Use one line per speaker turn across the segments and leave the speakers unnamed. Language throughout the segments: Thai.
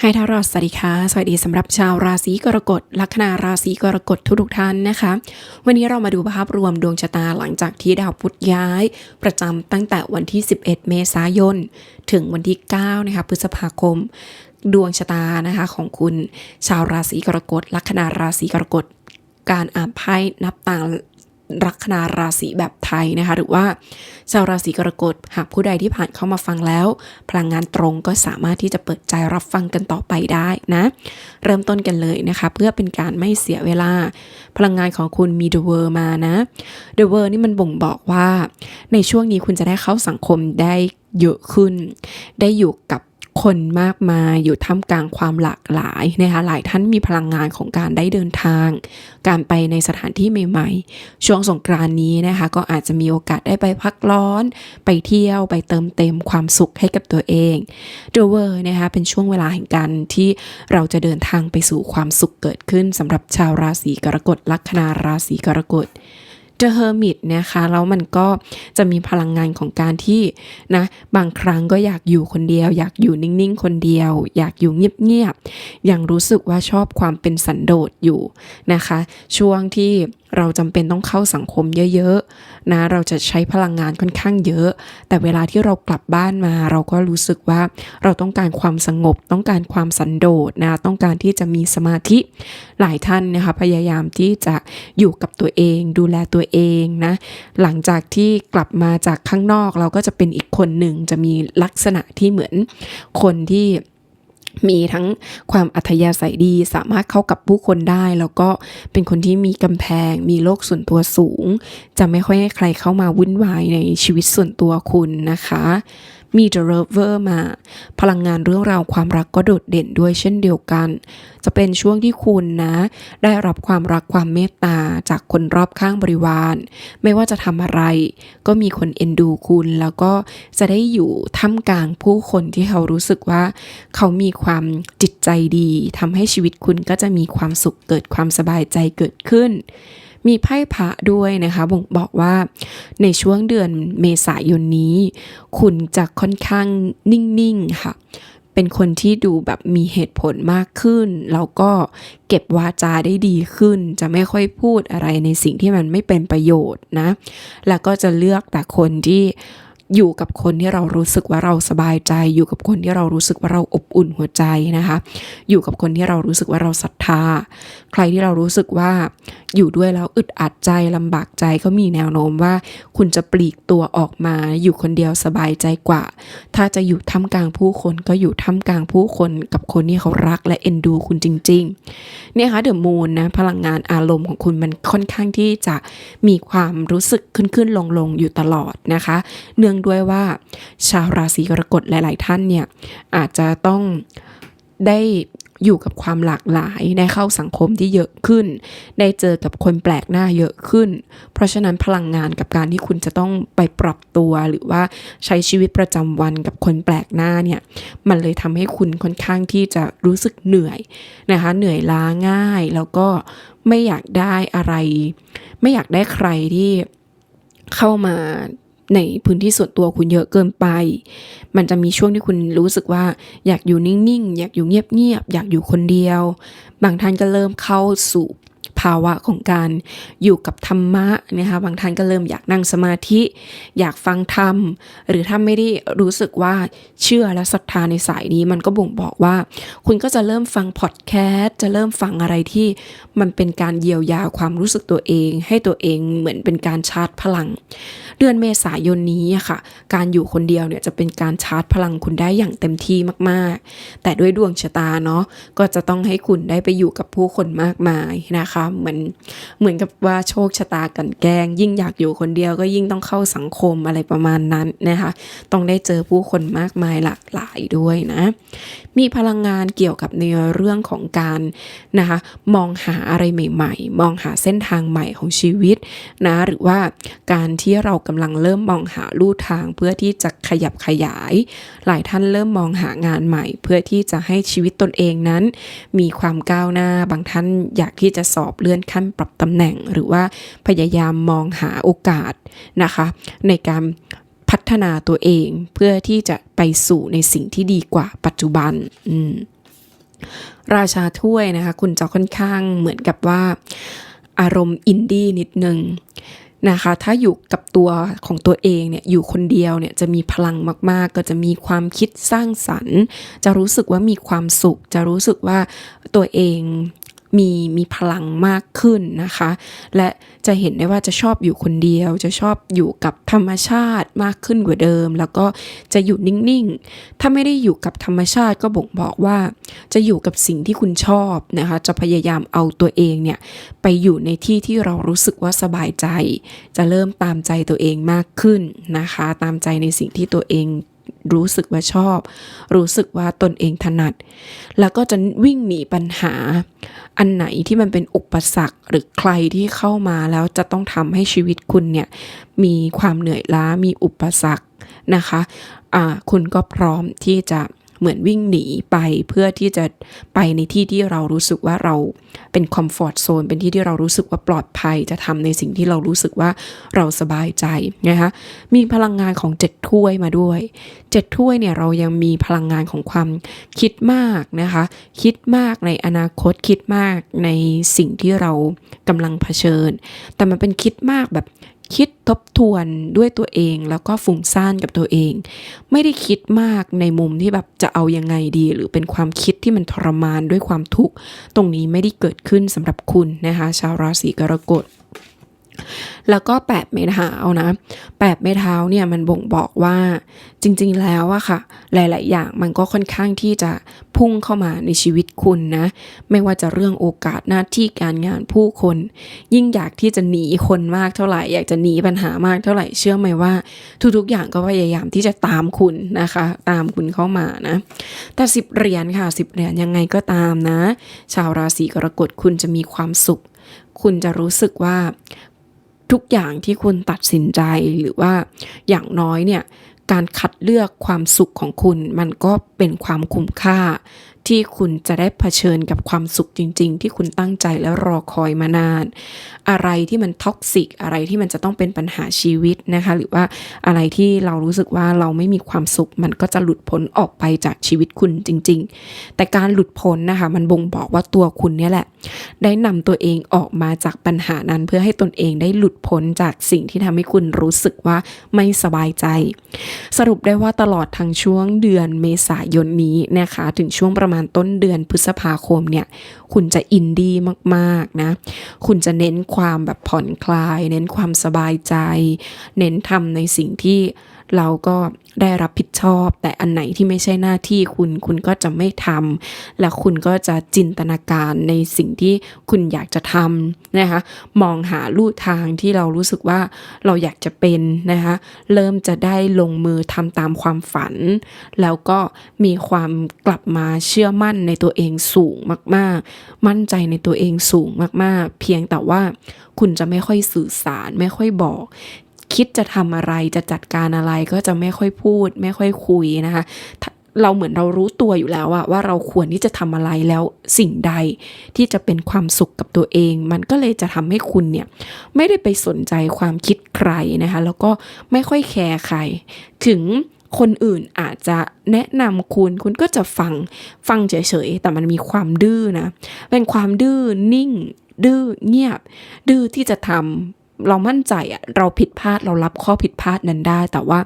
ให้ทารอดสวัสดีค่ะ สวัสดีสำหรับชาวราศีกรกฎ ลัคนาราศีกรกฎทุกๆท่านนะคะ วันนี้เรามาดูภาพรวมดวงชะตาหลังจากที่ดาวพุธย้าย ประจำตั้งแต่วันที่ 11 เมษายน ถึงวันที่ 9 นะคะ พฤษภาคม ดวงชะตานะคะของคุณชาวราศีกรกฎ ลัคนาราศีกรกฎ การอ่านไพ่นับต่าง ลัคนาราศีแบบไทยนะคะ หรือว่าชาวราศีกรกฎหากผู้ใดที่ผ่านเข้ามาฟังแล้ว พลังงานตรงก็สามารถที่จะเปิดใจรับฟังกันต่อไปได้นะ เริ่มต้นกันเลยนะคะ เพื่อเป็นการไม่เสียเวลา พลังงานของคุณมีเดอะเวอร์มานะเดอะเวอร์นี่มันบ่งบอกว่า ในช่วงนี้คุณจะได้เข้าสังคมได้เยอะขึ้น ได้อยู่กับ คนมากมายอยู่ท่ามกลางความหลากหลายนะคะหลายท่านมีพลังงานของการได้เดินทาง การไปในสถานที่ใหม่ๆ ช่วงสงกรานนี้นะคะก็อาจจะมีโอกาสได้ไปพักร้อน ไปเที่ยวไปเติมเต็มความสุขให้กับตัวเองเดเวอร์นะคะเป็นช่วงเวลาแห่งการที่เราจะเดินทางไปสู่ความสุขเกิดขึ้นสำหรับชาวราศีกรกฎลัคนาราศีกรกฎ The Hermit นะคะแล้วมันก็จะมีพลังงานของการที่นะบางครั้งก็อยากอยู่คนเดียว อยากอยู่นิ่งๆ คนเดียว อยากอยู่เงียบๆยังรู้สึกว่าชอบความเป็นสันโดษอยู่นะคะ ช่วงที่ เราจำเป็นต้องเข้าสังคมเยอะๆนะเราจะใช้พลังงานค่อนข้างเยอะ แต่เวลาที่เรากลับบ้านมา เราก็รู้สึกว่าเราต้องการความสงบ ต้องการความสันโดษนะต้องการที่จะมีสมาธิหลายท่านนะคะพยายามที่จะอยู่กับตัวเอง ดูแลตัวเองนะหลังจากที่กลับมาจากข้างนอกเราก็จะเป็นอีกคนหนึ่งจะมีลักษณะที่เหมือนคนที่ มีทั้งความอัธยาศัยดีสามารถเข้ากับผู้คนได้ แล้วก็เป็นคนที่มีกำแพง มีโลกส่วนตัวสูง จะไม่ค่อยให้ใครเข้ามาวุ่นวายในชีวิตส่วนตัวคุณนะคะ มี The Rover มา พลังงานเรื่องราวความรักก็โดดเด่นด้วยเช่นเดียวกัน จะเป็นช่วงที่คุณนะ ได้รับความรักความเมตตาจากคนรอบข้างบริวาร ไม่ว่าจะทำอะไร ก็มีคนเอ็นดูคุณ แล้วก็จะได้อยู่ท่ามกลางผู้คนที่เขารู้สึกว่า เขามีความจิตใจดีทำให้ชีวิตคุณก็จะมีความสุขเกิดความสบายใจเกิดขึ้น มีไพ่พระด้วยนะคะบ่งบอกว่าในช่วงเดือนเมษายนนี้ คุณจะค่อนข้างนิ่งๆค่ะ เป็นคนที่ดูแบบมีเหตุผลมากขึ้น แล้วก็เก็บวาจาได้ดีขึ้น จะไม่ค่อยพูดอะไรในสิ่งที่มันไม่เป็นประโยชน์นะ แล้วก็จะเลือกแต่คนที่ อยู่กับคนที่เรารู้สึกว่าเราสบายใจ อยู่กับคนที่เรารู้สึกว่าเราอบอุ่นหัวใจนะคะ อยู่กับคนที่เรารู้สึกว่าเราศรัทธา ใครที่เรารู้สึกว่าอยู่ด้วยแล้วอึดอัดใจลำบากใจก็มีแนวโน้มว่า คุณจะปลีกตัวออกมา อยู่คนเดียวสบายใจกว่า ถ้าจะอยู่ท่ามกลางผู้คนก็อยู่ท่ามกลางผู้คนกับคนที่เขารักและเอ็นดูคุณจริง ๆ เนี่ยคะเดอะมูนนะพลังงานอารมณ์ของคุณมันค่อนข้างที่จะมีความรู้สึกขึ้นขึ้นลงลงอยู่ตลอดนะคะเนื่องด้วยว่า ชาวราศีกรกฎหลาย ๆ ท่านเนี่ยอาจจะต้องได้อยู่กับความหลากหลายได้เข้าสังคมที่เยอะขึ้น ได้เจอกับคนแปลกหน้าเยอะขึ้น เพราะฉะนั้นพลังงานกับการที่คุณจะต้องไปปรับตัวหรือว่าใช้ชีวิตประจำวันกับคนแปลกหน้าเนี่ย มันเลยทำให้คุณค่อนข้างที่จะรู้สึกเหนื่อยนะคะ เหนื่อยล้าง่ายแล้วก็ไม่อยากได้อะไร ไม่อยากได้ใครที่เข้ามา ในพื้นที่ส่วนตัวคุณเยอะเกินไป มันจะมีช่วงที่คุณรู้สึกว่า อยากอยู่นิ่งๆ อยากอยู่เงียบๆ อยากอยู่คนเดียว บางท่านก็เริ่มเข้าสู่ภาวะของการอยู่กับธรรมะนะคะบางท่านก็เริ่มอยากนั่งสมาธิ อยากฟังธรรม หรือถ้าไม่ได้รู้สึกว่าเชื่อและศรัทธาในสายนี้ มันก็บ่งบอกว่า คุณก็จะเริ่มฟังพอดแคสต์จะเริ่มฟังอะไรที่มันเป็นการเยียวยาความรู้สึกตัวเอง ให้ตัวเองเหมือนเป็นการชาร์จพลัง เดือนเมษายนนี้ค่ะ การอยู่คนเดียวเนี่ยจะเป็นการชาร์จพลังคุณได้อย่างเต็มที่มากๆ แต่ด้วยดวงชะตาเนาะก็จะต้องให้คุณได้ไปอยู่กับผู้คนมากมายนะคะเหมือนเหมือนกับว่าโชคชะตากันแกงยิ่งอยากอยู่คนเดียวก็ยิ่งต้องเข้าสังคมอะไรประมาณนั้นนะคะต้องได้เจอผู้คนมากมายหลากหลายด้วยนะ มีพลังงานเกี่ยวกับในเรื่องของการนะคะมองหาอะไรใหม่ ๆ มองหาเส้นทางใหม่ของชีวิตนะหรือว่าการที่เรากำลังเริ่มมองหาลู่ทางเพื่อที่จะขยับขยาย หลายท่านเริ่มมองหางานใหม่ เพื่อที่จะให้ชีวิตตนเองนั้น มีความก้าวหน้า บางท่านอยากที่จะสอบเลื่อนขั้นปรับตำแหน่ง หรือว่าพยายามมองหาโอกาสนะคะ ในการพัฒนาตัวเองเพื่อที่จะไปสู่ในสิ่งที่ดีกว่าปัจจุบัน อืมราชาถ้วยนะคะ คุณจะค่อนข้างเหมือนกับว่า อารมณ์อินดี้นิดนึง นะคะ ถ้าอยู่กับตัวของตัวเองเนี่ยอยู่คนเดียวเนี่ยจะมีพลังมากๆ ก็จะมีความคิดสร้างสรรค์ จะรู้สึกว่ามีความสุข จะรู้สึกว่าตัวเอง มีมีพลังมากขึ้นนะคะ และจะเห็นได้ว่าจะชอบอยู่คนเดียว จะชอบอยู่กับธรรมชาติมากขึ้นกว่าเดิม แล้วก็จะอยู่นิ่งๆ ถ้าไม่ได้อยู่กับธรรมชาติก็บ่งบอกว่า จะอยู่กับสิ่งที่คุณชอบนะคะ จะพยายามเอาตัวเองเนี่ยไปอยู่ในที่ที่เรารู้สึกว่าสบายใจ จะเริ่มตามใจตัวเองมากขึ้นนะคะ ตามใจในสิ่งที่ตัวเอง รู้สึกว่าชอบ รู้สึกว่าตนเองถนัด แล้วก็จะวิ่งหนีปัญหา อันไหนที่มันเป็นอุปสรรคหรือใครที่เข้ามาแล้วจะต้องทำให้ชีวิตคุณเนี่ยมีความเหนื่อยล้ามีอุปสรรคนะคะะคุณก็พร้อมที่จะ เหมือนวิ่งหนีไปเพื่อที่จะไปในที่ที่เรารู้สึกว่าเราเป็นคอมฟอร์ทโซนเป็นที่ที่เรารู้สึกว่าปลอดภัยจะทำในสิ่งที่เรารู้สึกว่าเราสบายใจนะคะมีพลังงานของเจ็ดถ้วยมาด้วยเจ็ดถ้วยเนี่ยเรายังมีพลังงานของความคิดมากนะคะ คิดมากในอนาคตคิดมากในสิ่งที่เรากำลังเผชิญ แต่มันเป็นคิดมากแบบ คิดทบทวนด้วยตัวเอง แล้วก็ฟุ้งซ่านกับตัวเอง ไม่ได้คิดมากในมุมที่แบบจะเอายังไงดี หรือเป็นความคิดที่มันทรมานด้วยความทุกข์ ตรงนี้ไม่ได้เกิดขึ้นสำหรับคุณนะคะ ชาวราศีกรกฎ แล้วก็แปดเมเท้านะแปดเมเท้าเนี่ยมันบ่งบอกว่าจริงๆแล้วอะค่ะ หลาย ๆ อย่างมันก็ค่อนข้างที่จะพุ่งเข้ามาในชีวิตคุณนะ ไม่ว่าจะเรื่องโอกาสหน้าที่การงานผู้คน ยิ่งอยากที่จะหนีคนมากเท่าไหร่ อยากจะหนีปัญหามากเท่าไหร่เชื่อไหมว่า ทุกๆ อย่างก็พยายามที่จะตามคุณนะคะ ตามคุณเข้ามานะแต่สิบเหรียญค่ะสิบเหรียญยังไงก็ตามนะ ชาวราศีกรกฎคุณจะมีความสุข คุณจะรู้สึกว่า ทุกอย่างที่คุณตัดสินใจหรือว่าอย่างน้อยเนี่ยการคัดเลือกความสุขของคุณมันก็เป็นความคุ้มค่า ที่คุณจะได้เผชิญกับความสุขจริง ๆ ที่คุณตั้งใจและรอคอยมานาน อะไรที่มันท็อกซิกอะไรที่มันจะต้องเป็นปัญหาชีวิตนะคะ หรือว่าอะไรที่เรารู้สึกว่าเราไม่มีความสุข มันก็จะหลุดพ้นออกไปจากชีวิตคุณจริง ๆ แต่การหลุดพ้นนะคะ มันบ่งบอกว่าตัวคุณเนี่ยแหละ ได้นำตัวเองออกมาจากปัญหานั้น เพื่อให้ตนเองได้หลุดพ้นจากสิ่งที่ทำให้คุณรู้สึกว่าไม่สบายใจ สรุปได้ว่าตลอดทั้งช่วงเดือนเมษายนนี้นะคะ ถึงช่วงประมาณมาณต้นเดือนพฤษภาคมเนี่ย คุณจะอินดี้มากๆนะ คุณจะเน้นความแบบผ่อนคลาย เน้นความสบายใจ เน้นทำในสิ่งที่ เราก็ได้รับผิดชอบ แต่อันไหนที่ไม่ใช่หน้าที่คุณคุณก็จะไม่ทำและคุณก็จะจินตนาการในสิ่งที่คุณอยากจะทำนะคะมองหาลู่ทางที่เรารู้สึกว่าเราอยากจะเป็นนะคะเริ่มจะได้ลงมือทำตามความฝัน แล้วก็มีความกลับมาเชื่อมั่นในตัวเองสูงมาก ๆ มั่นใจในตัวเองสูงมาก ๆ เพียงแต่ว่าคุณจะไม่ค่อยสื่อสารไม่ค่อยบอก คิดจะทำอะไรจะจัดการอะไรก็จะไม่ค่อยพูด ไม่ค่อยคุยนะคะเราเหมือนเรารู้ตัวอยู่แล้วอะว่าเราควรที่จะทำอะไรแล้วสิ่งใดที่จะเป็นความสุขกับตัวเอง มันก็เลยจะทำให้คุณเนี่ยไม่ได้ไปสนใจความคิดใครนะคะแล้วก็ไม่ค่อยแคร์ใคร ถึงคนอื่นอาจจะแนะนำคุณคุณก็จะฟังฟังเฉยๆ แต่มันมีความดื้อนะ เป็นความดื้อนิ่ง ดื้อเงียบ ดื้อที่จะทำ เรามั่นใจอะเราผิดพลาดเรารับข้อผิดพลาดนั้นได้ แต่ว่า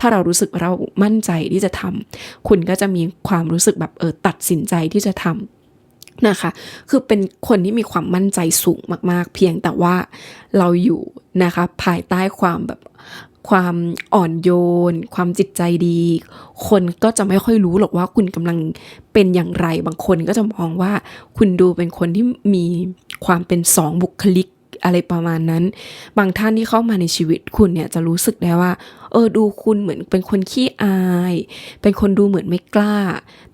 ถ้าเรารู้สึกเรามั่นใจที่จะทำคุณก็จะมีความรู้สึกแบบเออตัดสินใจที่จะทำนะคะ คือเป็นคนที่มีความมั่นใจสูงมาก ๆ เพียงแต่ว่าเราอยู่นะคะภายใต้ความแบบความอ่อนโยน ความจิตใจดี คนก็จะไม่ค่อยรู้หรอกว่าคุณกำลังเป็นอย่างไร บางคนก็จะมองว่าคุณดูเป็นคนที่มีความเป็นสองบุคลิก อะไรประมาณนั้น บางท่านที่เข้ามาในชีวิตคุณเนี่ยจะรู้สึกได้ว่า เออดูคุณเหมือนเป็นคนขี้อาย เป็นคนดูเหมือนไม่กล้า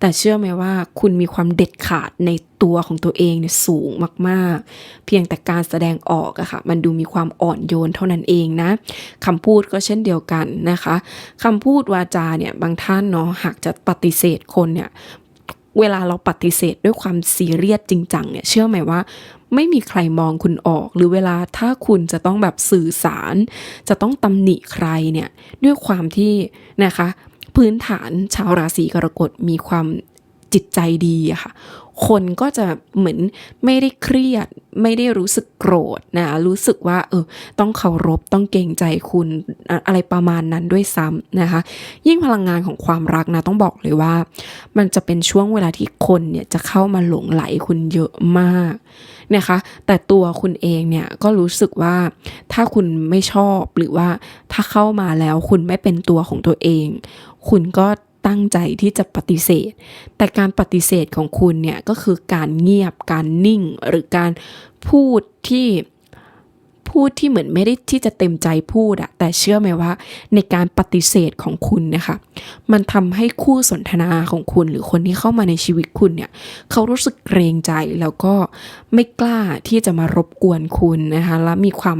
แต่เชื่อไหมว่าคุณมีความเด็ดขาดในตัวของตัวเองเนี่ยสูงมากๆ เพียงแต่การแสดงออกอะค่ะ มันดูมีความอ่อนโยนเท่านั้นเองนะคำพูดก็เช่นเดียวกันนะคะคำพูดวาจาเนี่ยบางท่านเนาะหากจะปฏิเสธคนเนี่ยเวลาเราปฏิเสธด้วยความซีเรียสจริงจังเนี่ยเชื่อไหมว่า ไม่มีใครมองคุณออก หรือเวลาถ้าคุณจะต้องแบบสื่อสาร จะต้องตำหนิใครเนี่ย ด้วยความที่นะคะ พื้นฐานชาวราศีกรกฎมีความ จิตใจดีอะค่ะ คนก็จะเหมือนไม่ได้เครียด ไม่ได้รู้สึกโกรธนะ รู้สึกว่าเออต้องเคารพต้องเกรงใจคุณอะอะไรประมาณนั้นด้วยซ้ำนะคะ ยิ่งพลังงานของความรักนะต้องบอกเลยว่า มันจะเป็นช่วงเวลาที่คนเนี่ยจะเข้ามาหลงไหลคุณเยอะมากนะคะ แต่ตัวคุณเองเนี่ยก็รู้สึกว่าถ้าคุณไม่ชอบหรือว่าถ้าเข้ามาแล้วคุณไม่เป็นตัวของตัวเอง คุณก็ ตั้งใจที่จะปฏิเสธ แต่การปฏิเสธของคุณเนี่ยก็คือการเงียบการนิ่ง หรือการพูดที่พูดที่เหมือนไม่ได้ที่จะเต็มใจพูดอะแต่เชื่อไหมว่าในการปฏิเสธของคุณนะคะมันทำให้คู่สนทนาของคุณหรือคนที่เข้ามาในชีวิตคุณเนี่ยเขารู้สึกเกรงใจแล้วก็ไม่กล้าที่จะมารบกวนคุณนะคะแล้วมีความ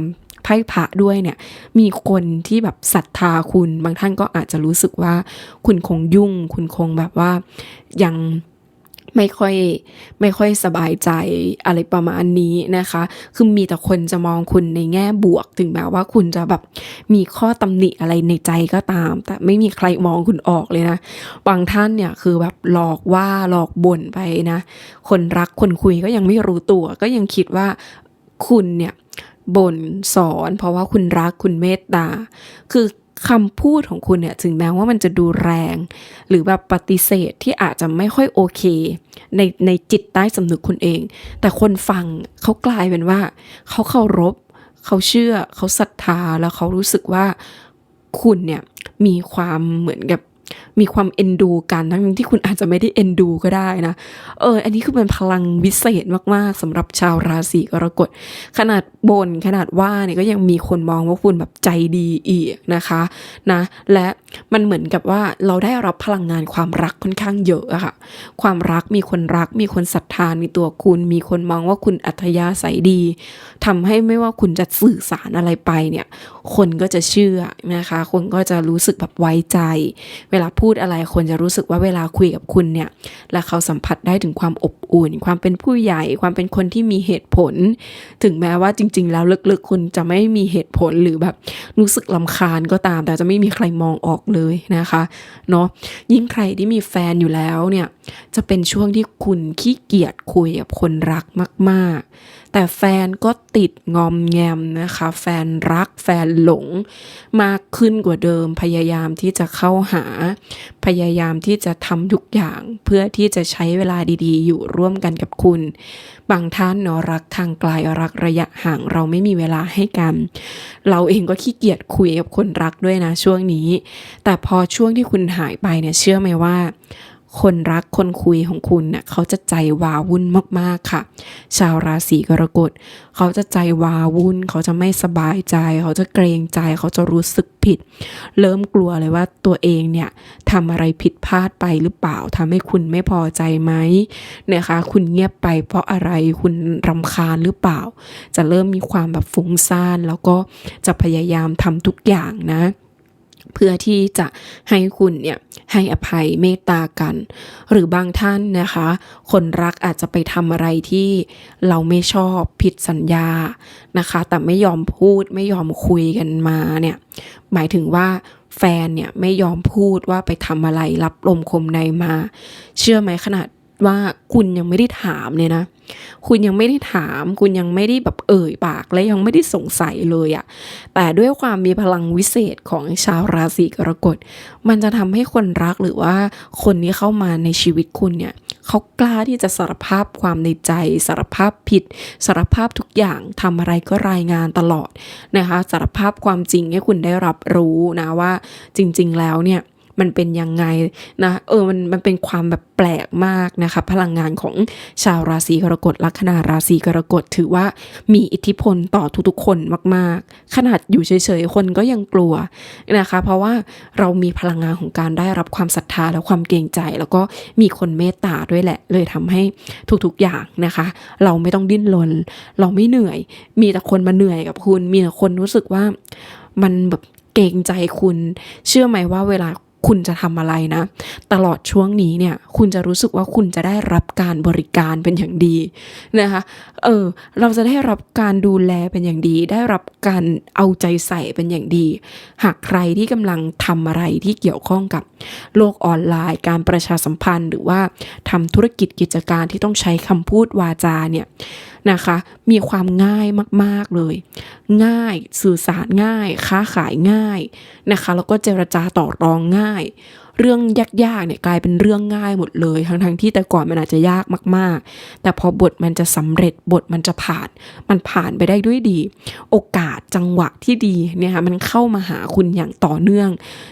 ไพ่พระด้วยเนี่ย มีคนที่แบบศรัทธาคุณ บางท่านก็อาจจะรู้สึกว่าคุณคงยุ่ง คุณคงแบบว่ายังไม่ค่อยไม่ค่อยสบายใจอะไรประมาณนี้นะคะ คือมีแต่คนจะมองคุณในแง่บวก ถึงแม้ว่าคุณจะแบบมีข้อตำหนิอะไรในใจก็ตาม แต่ไม่มีใครมองคุณออกเลยนะ บางท่านเนี่ยคือแบบหลอกว่าหลอกบ่นไปนะ คนรักคนคุยก็ยังไม่รู้ตัว ก็ยังคิดว่าคุณเนี่ย บ่นสอนเพราะว่าคุณรักคุณเมตตา คือคำพูดของคุณเนี่ยถึงแม้ว่ามันจะดูแรง หรือแบบปฏิเสธที่อาจจะไม่ค่อยโอเค ในในจิตใต้สำนึกคุณเอง แต่คนฟังเขากลายเป็นว่า เขาเคารพ เขาเชื่อ เขาศรัทธาแล้วเขารู้สึกว่าคุณเนี่ยมีความเหมือนกับ มีความเอ็นดูกันทั้งที่คุณอาจจะไม่ได้เอ็นดูก็ได้นะเอออันนี้คือเป็นพลังวิเศษมากๆสำหรับชาวราศีกรกฎขนาดบนขนาดว่าเนี่ยก็ยังมีคนมองว่าคุณแบบใจดีอีกนะคะนะและมันเหมือนกับว่าเราได้รับพลังงานความรักค่อนข้างเยอะอะค่ะความรักมีคนรัก มีคนศรัทธาในตัวคุณ มีคนมองว่าคุณอัธยาศัยดีทำให้ไม่ว่าคุณจะสื่อสารอะไรไปเนี่ยคนก็จะเชื่อนะคะ คนก็จะรู้สึกแบบไว้ใจเวลาพูดอะไรคนจะรู้สึกว่าเวลาคุยกับคุณเนี่ย และเขาสัมผัสได้ถึงความอบอุ่น ความเป็นผู้ใหญ่ ความเป็นคนที่มีเหตุผล ถึงแม้ว่าจริง ๆ แล้วลึกๆ คุณจะไม่มีเหตุผลหรือแบบรู้สึกลำคาญก็ตาม แต่จะไม่มีใครมองออกเลยนะคะ เนาะยิ่งใครที่มีแฟนอยู่แล้วเนี่ย จะเป็นช่วงที่คุณขี้เกียจคุยกับคนรักมาก ๆ แต่แฟนก็ติดงอมแงมนะคะ แฟนรักแฟนหลง มากขึ้นกว่าเดิมพยายามที่จะเข้าหาพยายามที่จะทำทุกอย่างเพื่อที่จะใช้เวลาดีๆ อยู่ร่วมกันกับคุณ บางท่านเนาะรักทางไกลรักระยะห่างเราไม่มีเวลาให้กัน เราเองก็ขี้เกียจคุยกับคนรักด้วยนะช่วงนี้ แต่พอช่วงที่คุณหายไปเนี่ยเชื่อไหมว่า คนรักคนคุยของคุณเน่ยเขาจะใจวาวุ่นมากๆค่ะ ชาวราศีกรกฎเขาจะใจวาวุ่น เขาจะไม่สบายใจ เขาจะเกรงใจ เขาจะรู้สึกผิด เริ่มกลัวเลยว่าตัวเองเนี่ยทำอะไรผิดพลาดไปหรือเปล่าทำให้คุณไม่พอใจไหมนะคะ คุณเงียบไปเพราะอะไรคุณรำคาญหรือเปล่า จะเริ่มมีความแบบฟุ้งซ่านแล้วก็จะพยายามทำทุกอย่างนะ เพื่อที่จะให้คุณเนี่ยให้อภัยเมตตากัน หรือบางท่านนะคะ คนรักอาจจะไปทำอะไรที่เราไม่ชอบผิดสัญญานะคะ แต่ไม่ยอมพูดไม่ยอมคุยกันมาเนี่ยหมายถึงว่าแฟนเนี่ยไม่ยอมพูดว่าไปทำอะไรรับลมคมในมา เชื่อไหมขนาด ว่าคุณยังไม่ได้ถามเนี่ยนะ คุณยังไม่ได้ถาม คุณยังไม่ได้แบบเอ่ยปากและยังไม่ได้สงสัยเลยอะแต่ด้วยความมีพลังวิเศษของชาวราศีกรกฎ มันจะทำให้คนรักหรือว่าคนที่เข้ามาในชีวิตคุณเนี่ยเขากล้าที่จะสารภาพความในใจ สารภาพผิด สารภาพทุกอย่างทำอะไรก็รายงานตลอดนะคะ สารภาพความจริงให้คุณได้รับรู้นะว่าจริง ๆ แล้วเนี่ย มันเป็นยังไงนะเออมันมันเป็นความแบบแปลกมากนะคะพลังงานของชาวราศีกรกฎลัคนาราศีกรกฎถือว่ามีอิทธิพลต่อทุกๆคนมากๆ ขนาดอยู่เฉยๆคนก็ยังกลัวนะคะ เพราะว่าเรามีพลังงานของการได้รับความศรัทธาและความเกรงใจ แล้วก็มีคนเมตตาด้วยแหละ เลยทำให้ทุกๆอย่างนะคะ เราไม่ต้องดิ้นรนเราไม่เหนื่อย มีแต่คนมาเหนื่อยกับคุณ มีแต่คนรู้สึกว่ามันแบบเกรงใจคุณ เชื่อไหมว่าเวลา คุณจะทำอะไรนะ ตลอดช่วงนี้เนี่ย คุณจะรู้สึกว่าคุณจะได้รับการบริการเป็นอย่างดีนะคะ เออ เราจะได้รับการดูแลเป็นอย่างดี ได้รับการเอาใจใส่เป็นอย่างดี หากใครที่กำลังทำอะไรที่เกี่ยวข้องกับโลกออนไลน์ การประชาสัมพันธ์ หรือว่าทำธุรกิจกิจการที่ต้องใช้คำพูดวาจาเนี่ย นะคะ มีความง่ายมากๆเลย ง่ายสื่อสารง่าย ค้าขายง่ายนะคะ แล้วก็เจรจาต่อรองง่าย เรื่องยากๆเนี่ยกลายเป็นเรื่องง่ายหมดเลย ทั้งๆที่แต่ก่อนมันอาจจะยากมากๆ แต่พอบทมันจะสำเร็จบทมันจะผ่าน มันผ่านไปได้ด้วยดี โอกาสจังหวะที่ดีเนี่ยค่ะมันเข้ามาหาคุณอย่างต่อเนื่อง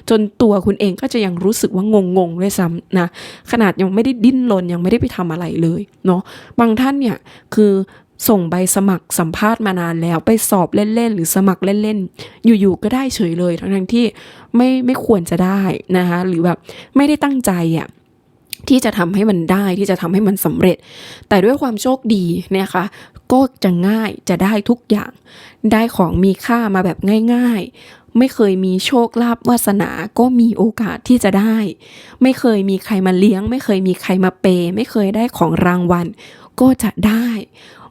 จนตัวคุณเองก็จะยังรู้สึกว่างงๆด้วยซ้ำนะขนาดยังไม่ได้ดิ้นรนยังไม่ได้ไปทำอะไรเลยเนาะบางท่านเนี่ยคือ ส่งใบสมัครสัมภาษณ์มานานแล้วไปสอบเล่นๆ หรือสมัครเล่นๆ อยู่ๆก็ได้เฉยเลย ทั้งๆที่ไม่ไม่ควรจะได้นะคะหรือแบบไม่ได้ตั้งใจอะ่ะที่จะทำให้มันได้ที่จะทำให้มันสำเร็จ แต่ด้วยความโชคดีเนะคะ ก็จะง่ายจะได้ทุกอย่าง ได้ของมีค่ามาแบบง่าย ๆ ไม่เคยมีโชคลาภวาสนาก็มีโอกาสที่จะได้ ไม่เคยมีใครมาเลี้ยง ไม่เคยมีใครมาเปย์ไม่เคยได้ของรางวัล ก็จะได้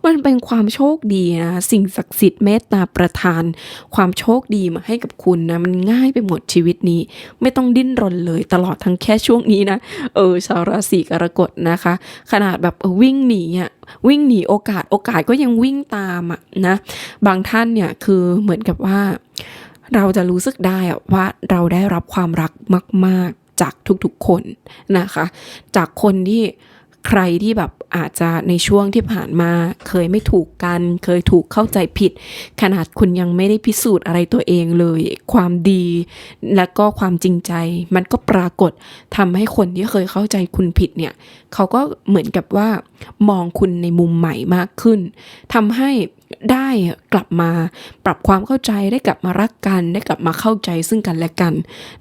มันเป็นความโชคดีนะสิ่งศักดิ์สิทธิ์เมตตาประทาน ความโชคดีมาให้กับคุณนะมันง่ายไปหมดชีวิตนี้ ไม่ต้องดิ้นรนเลยตลอดทั้งแค่ช่วงนี้นะเออชาวราศีกรกฎนะคะ ขนาดแบบวิ่งหนีอะวิ่งหนีโอกาสโอกาสก็ยังวิ่งตามอะนะบางท่านเนี่ยคือเหมือนกับว่าเราจะรู้สึกได้ว่าเราได้รับความรักมาก ๆ จากทุกๆคนนะคะ จากคนที่ ใครที่แบบอาจจะในช่วงที่ผ่านมาเคยไม่ถูกกัน เคยถูกเข้าใจผิด ขนาดคุณยังไม่ได้พิสูจน์อะไรตัวเองเลย ความดี และก็ความจริงใจ มันก็ปรากฏทำให้คนที่เคยเข้าใจคุณผิดเนี่ยเขาก็เหมือนกับว่ามองคุณในมุมใหม่มากขึ้นทำให้ ได้กลับมาปรับความเข้าใจได้กลับมารักกัน ได้กลับมาเข้าใจซึ่งกันและกัน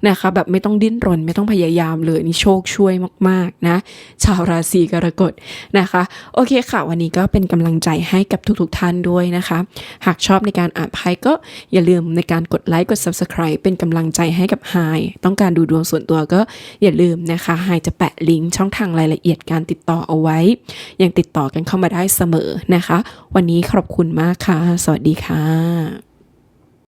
นะคะแบบไม่ต้องดิ้นรนไม่ต้องพยายามเลยนี่โชคช่วยมากๆนะ ชาวราศีกรกฎนะคะ โอเคค่ะ วันนี้ก็เป็นกำลังใจให้กับทุกๆท่านด้วยนะคะ หากชอบในการอ่านไพ่ก็อย่าลืมในการกดไลค์กด Subscribe เป็นกำลังใจให้กับไฮต้องการดูดวงส่วนตัวก็อย่าลืมนะคะไฮจะแปะลิงก์ช่องทางรายละเอียดการติดต่อเอาไว้ยังติดต่อกันเข้ามาได้เสมอนะคะ วันนี้ขอบคุณมากค่ะ สวัสดีค่ะ